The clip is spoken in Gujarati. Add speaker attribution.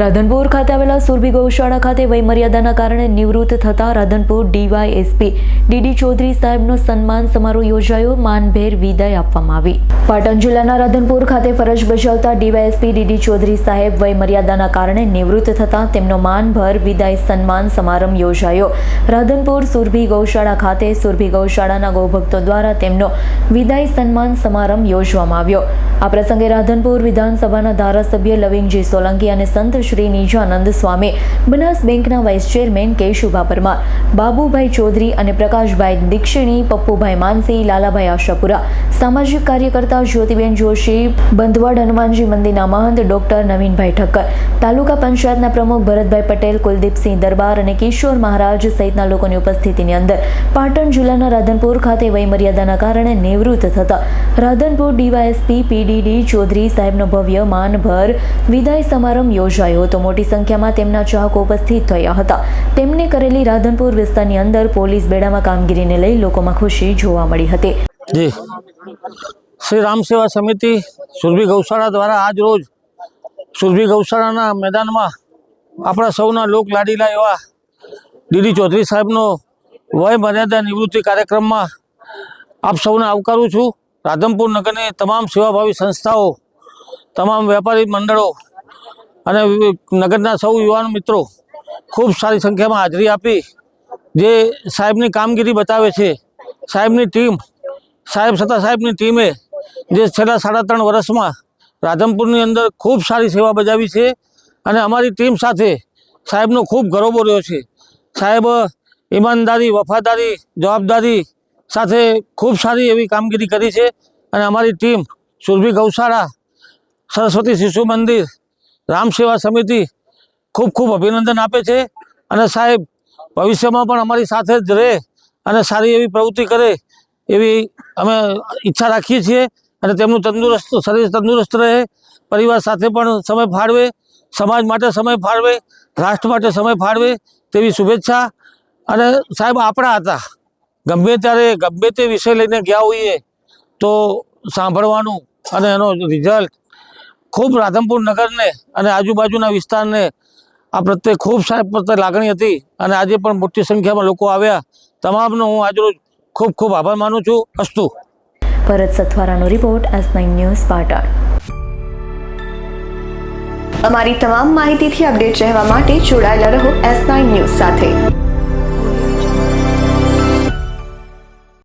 Speaker 1: રાધનપુર ખાતે આવેલા સુરભી ગૌશાળા ખાતે વયમર્યાદાના કારણે નિવૃત્ત થતા રાધનપુર ડીવાયએસપી ડીડી ચૌધરી સાહેબનો સન્માન સમારોહ યોજાયો. માનભેર વિદાય આપવામાં આવી. પાટણ જિલ્લાના રાધનપુર ખાતે ફરજ બજાવતા ડીવાયએસપી ડીડી ચૌધરી સાહેબ વયમર્યાદાના કારણે નિવૃત્ત થતા તેમનો માનભર વિદાય સન્માન સમારંભ યોજાયો. રાધનપુર સુરભી ગૌશાળા ખાતે સુરભી ગૌશાળાના ગૌભક્તો દ્વારા તેમનો વિદાય સન્માન સમારંભ યોજવામાં આવ્યો. આ પ્રસંગે રાધનપુર વિધાનસભાના ધારાસભ્ય લવિંગજી સોલંકી અને સંત શ્રી નિજાનંદ સ્વામી, બનાસ બેંકના વાઇસ ચેરમેન કેશુભા પરમાર બાબુભાઈ ચૌધરી અને પ્રકાશભાઈ દીક્ષિણી, પપ્પુભાઈ માનસી, લાલાભાઈ આશાપુરા, સામાજિક કાર્યકર્તા જ્યોતિબેન જોશી, બંધવાડ હનુમાનજી મંદિરના મહંત ડોક્ટર નવીનભાઈ ઠક્કર, તાલુકા પંચાયતના પ્રમુખ ભરતભાઈ પટેલ, કુલદીપસિંહ દરબાર અને કિશોર મહારાજ સહિતના લોકોની ઉપસ્થિતિની અંદર પાટણ જિલ્લાના રાધનપુર ખાતે વયમર્યાદાના કારણે નિવૃત્ત થતા રાધનપુર ડીવાયએસપી પીડીડી ચૌધરી સાહેબનો ભવ્ય માનભર વિદાય સમારંભ યોજાયો હતો. મોટી સંખ્યામાં તેમના ચાહકો ઉપસ્થિત થયા હતા. તેમને કરેલી રાધનપુર વિસ્તારની અંદર પોલીસ બેડામાં કામગીરીને લઈ લોકોમાં ખુશી જોવા મળી હતી.
Speaker 2: જી. શ્રી રામ સેવા સમિતિ સુરભી ગૌશાળા દ્વારા આજ રોજ સુરભી ગૌશાળાના મેદાનમાં આપણા સૌના લોક લાડીલા એવા ડીડી ચૌધરી સાહેબનો વય મર્યાદા નિવૃત્તિ કાર્યક્રમમાં આપ સૌને આવકારું છું. રાધનપુર નગરની તમામ સેવાભાવી સંસ્થાઓ, તમામ વેપારી મંડળો અને નગરના સૌ યુવાન મિત્રો ખૂબ સારી સંખ્યામાં હાજરી આપી. જે સાહેબની કામગીરી બતાવે છે, સાહેબની ટીમ, સાહેબ સત્તા સાહેબની ટીમે જે છેલ્લા સાડા ત્રણ વર્ષમાં રાધમપુરની અંદર ખૂબ સારી સેવા બજાવી છે અને અમારી ટીમ સાથે સાહેબનો ખૂબ ગરોબો રહ્યો છે. સાહેબ, ઈમાનદારી, વફાદારી, જવાબદારી સાથે ખૂબ સારી એવી કામગીરી કરી છે અને અમારી ટીમ સુરભી ગૌશાળા, સરસ્વતી શિશુ મંદિર, રામ સેવા સમિતિ ખૂબ ખૂબ અભિનંદન આપે છે અને સાહેબ ભવિષ્યમાં પણ અમારી સાથે જ રહે અને સારી એવી પ્રવૃત્તિ કરે એવી અમે ઈચ્છા રાખીએ છીએ અને તેમનું તંદુરસ્ત, શરીર તંદુરસ્ત રહે, પરિવાર સાથે પણ સમય ફાળવે, સમાજ માટે સમય ફાળવે, રાષ્ટ્ર માટે સમય ફાળવે તેવી શુભેચ્છા અને સાહેબ આપણા હતા. ગમે ત્યારે ગમે તે વિષય લઈને ગયા હોઈએ તો સાંભળવાનું અને એનો રિઝલ્ટ ખૂબ રાધનપુર નગરને અને આજુબાજુના વિસ્તારને આ પ્રત્યે ખૂબ સાહેબ પ્રત્યે લાગણી હતી અને આજે પણ મોટી સંખ્યામાં લોકો આવ્યા. તમામનો હું આજરોજ ખૂબ ખૂબ આભાર માનું છું. અસ્તુ.
Speaker 1: Bharat સથવારાનો report S nine news Patan.
Speaker 3: અમારી તમામ માહિતીથી અપડેટ રહેવા માટે જોડાયેલા રહો એસ નાઇન ન્યૂઝ સાથે.